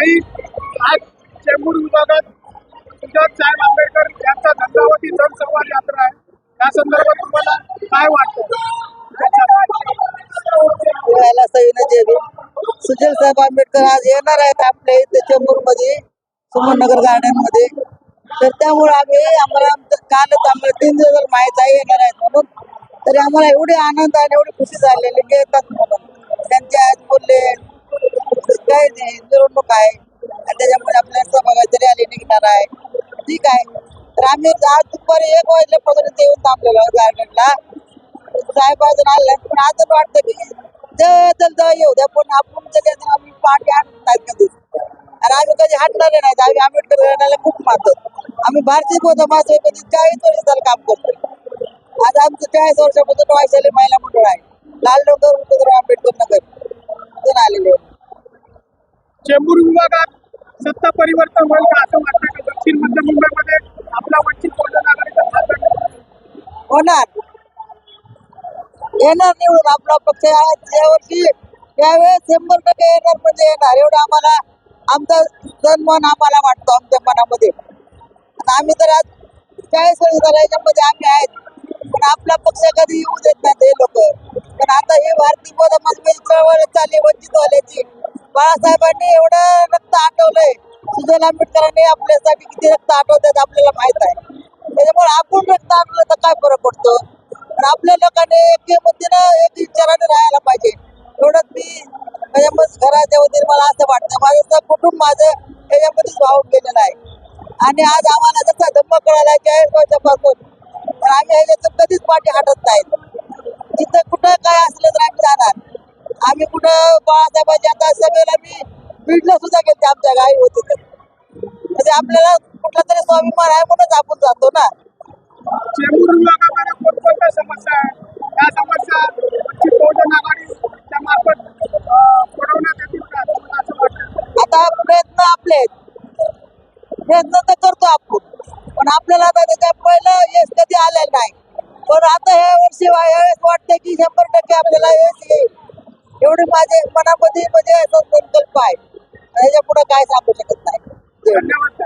चेंबूर विभागात साहेब आंबेडकर यांचा धंदावती जनसंवाद यात्रा आहे. त्या संदर्भात तुम्हाला काय वाटतं? सुजल साहेब आंबेडकर आज येणार आहेत आपल्या इथे चेंबूरमध्ये सुमननगर गार्डनमध्ये तर त्यामुळे आम्ही आम्हाला कालच आम्हाला तीन दिवस माहीत आहे येणार आहेत म्हणून तरी आम्हाला एवढे आनंद आणि एवढी खुशी झालेली की येतात म्हणून. त्यांचे आज बोलले काय निवडणूक आहे. आणि त्याच्यामुळे आपल्या सहभागाची रॅली निघणार आहे. ठीक आहे. तर आम्ही आज दुपारी एक वाजल्यापासून येऊन थांबलेलो गार्डनला. साहेब अजून आले पण आज वाटतं की चल जा येऊ द्या पण आपण त्याच्या आम्ही पाठी आणत नाहीत कधी. आणि आम्ही कधी हटणारे नाहीत. आम्ही आंबेडकर घराण्याला खूप मानतो. आम्ही भारतीय बौद्ध मासे कधी चाळीस वर्षाला काम करतो आज आमचं चाळीस वर्षापासून वैशाली महिला मंडळ आहे. लाल डोंगर उपद्रव आंबेडकर नगर. चेंबूर विभागात सत्ता परिवर्तन होईल का असं वाटतं का? दक्षिण मध्य मुंबईमध्ये आपला वंचित बहुजन आघाडीचा खासदार होणार. येणार निवडून आपला पक्ष. यावर्षी यावेळेस शंभर टक्के येणार म्हणजे येणार. एवढं आम्हाला आमचा जनमन आम्हाला वाटतो आमच्या मनामध्ये. आम्ही तर आज चाळीस वर्ष झालं याच्यामध्ये आम्ही आहेत. पण आपला पक्ष कधी येऊ देत नाही ते लोक. पण आता हे भारतीय बौद्ध चळवळ चालली वंचित वाल्याची बाळासाहेबांनी एवढं रक्त आठवलंय सुजल आंबेडकरांनी आपल्यासाठी किती रक्त आठवतात आपल्याला माहीत आहे. त्याच्यामुळे आपण रक्त आणलं तर काय फरक पडतो? पण आपल्या लोकांनी एकीमतीनं एक विचाराने राहायला पाहिजे. एवढंच मी त्याच्यामध्ये घराच्या वतीने मला असं वाटतं. माझं कुटुंब माझं याच्यामध्येच वाहून गेलेलं आहे. आणि आज आम्हाला जसा धम्म कळाला चाळीस तर आम्ही ह्याच्यातून कधीच पाठी हटत नाहीत जिथं कुठं काय असलं तर आम्ही जाणार. आम्ही कुठं बाळासाहेबांच्या आता सभेला मी बीडला सुद्धा गेलते आमच्या गाई होते तर. म्हणजे आपल्याला कुठला तरी स्वाभिमान आहे म्हणूनच आपण जातो ना. चेंबूर विभागामध्ये कोणकोणत्या समस्या आहेत? त्या समस्या वंचित बहुजन आघाडीच्या मार्फत अं, सोडवण्यात येतील का तुम्हाला असं वाटतं? आता प्रयत्न आपले आहेत. प्रयत्न तर करतो आपण. पण आपल्याला आता त्याच्या पहिलं यश कधी आलेलं नाही. पण आता ह्या वर्षी वा- यावेळेस वाटतं की शंभर टक्के आपल्याला यश येईल. एवढी माझे मनामध्ये म्हणजे संकल्प आहे याच्यापुढे काय सांगू शकत नाही. धन्यवाद.